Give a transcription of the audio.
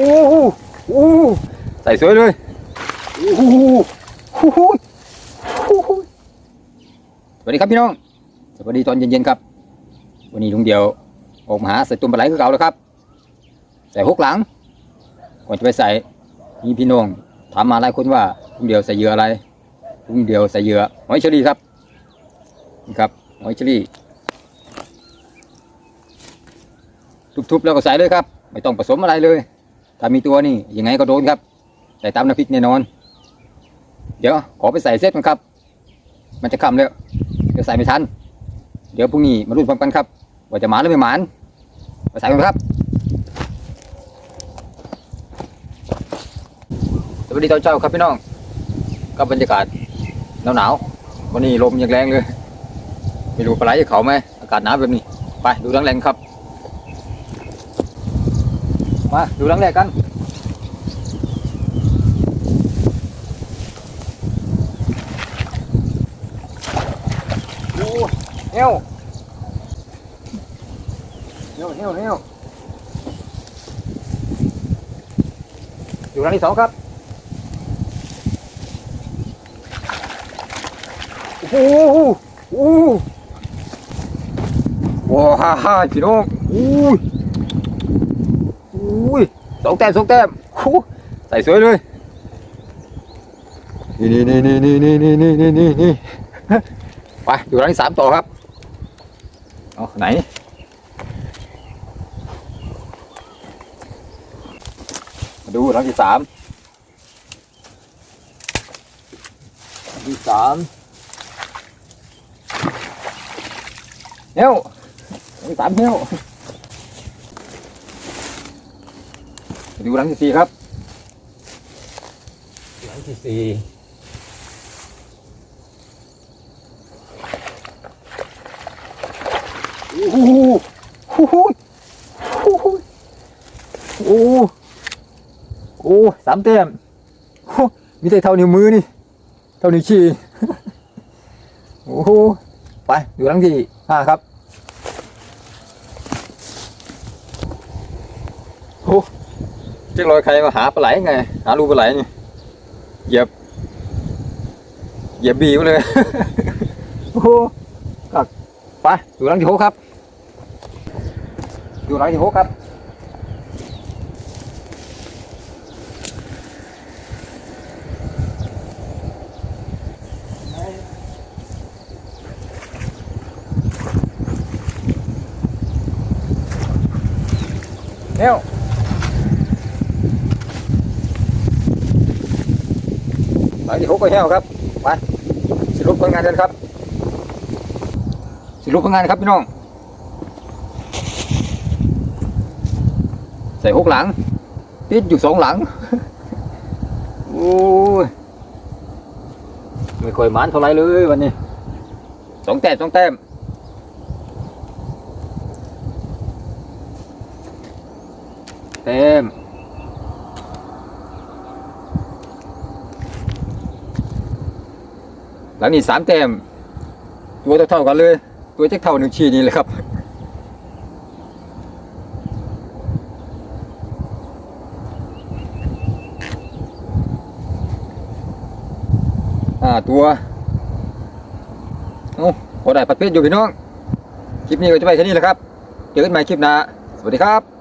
โอ้โหโอ้ใส่สวยเลยโอ้โหโอ้โหสวัสดีครับพี่น้อง สวัสดีตอนเย็นๆครับ วันนี้ลุงเดียวออกมาหาใส่ตุ่มปลาไหลคือเก่าแล้วครับ ใส่หกหลัง ก่อนจะไปใส่มีพี่น้องถามมาหลายคนว่าลุงเดียวใส่เหยื่ออะไรลุงเดียวใส่เหยื่อหอยเชอรี่ครับนี่ครับหอยเชอรี่ทุบๆแล้วก็ใส่เลยครับ ไม่ต้องผสมอะไรเลย ถ้ามีตัวนี่ยังไงก็โดนครับใส่ตามน้ำพริกแน่นอน เดี๋ยวขอไปใส่เซตกันครับ มันจะคำแล้วเดี๋ยวใส่ไม่ทัน เดี๋ยวพรุ่งนี้มาลุ้นพร้อมกันครับ ว่าจะหมาหรือไม่หมานไปใส่กันครับสวัสดีเช้าครับพี่น้องกับรรยากาศหนาวๆวันนี้ลมยังแรงเลยไม่รู้ปลาไหลจะเขาไหมอากาศหนาวแบบนี้ ไปดูรังแรงครับ มาดูรังแรกกันโอ้เหี้ยวเหี้ยวเหี้ยวเหี้ยวอยู่รังที่สองครับ โอ้โหโอ้โหว้าฮ่าฮ่าพี่น้องอุ้ยอุ้ย สองแต้มสองแต้มโอ้โหใส่สวยเลยนี่นี่นี่นี่นี่นี่นี่นี่นี่นี่ไปดูรังที่สามต่อครับเอาไหนมาดูรังที่สามรังที่สามเฮ้วรังที่สามเฮ้ว ดูรังที่สี่ครับรังที่สี่โอ้โหโอ้โหโอ้โหโอ้โหโอ้สามแต้มมีแต่เท่านิ้วมือนี่ เท่านิ้วชี้โอ้โหไปอยู่ครั้งที่ห้าครับโอ้ เจ๊ลอยใครมาหาปลาไหลไง หารูปลาไหลนี่เหยียบเหยียบบีมาเลย โอ้โหกักไปดูรังที่หกครับ ดูรังที่หกครับเร็ว รังที่หกก็เหี่ยวครับไปสรุปผลงานกันครับสรุปผลงานครับพี่น้อง ใส่หกหลังติดอยู่สองหลังโอ้ยไม่ค่อยมานเท่าไรเลยวันนี้สองแต้มสองแต้มเต็ม หลังนี้สามแต้มตัวเท่าๆกันเลย ตัวเจ๊กเท่าหนึ่งชีนี่เลยครับอ่าตัวโอ้พอได้ปัดเพชรอยู่พี่น้อง คลิปนี้ก็จะไปแค่นี้แหละครับ เจอกันใหม่คลิปหน้า สวัสดีครับ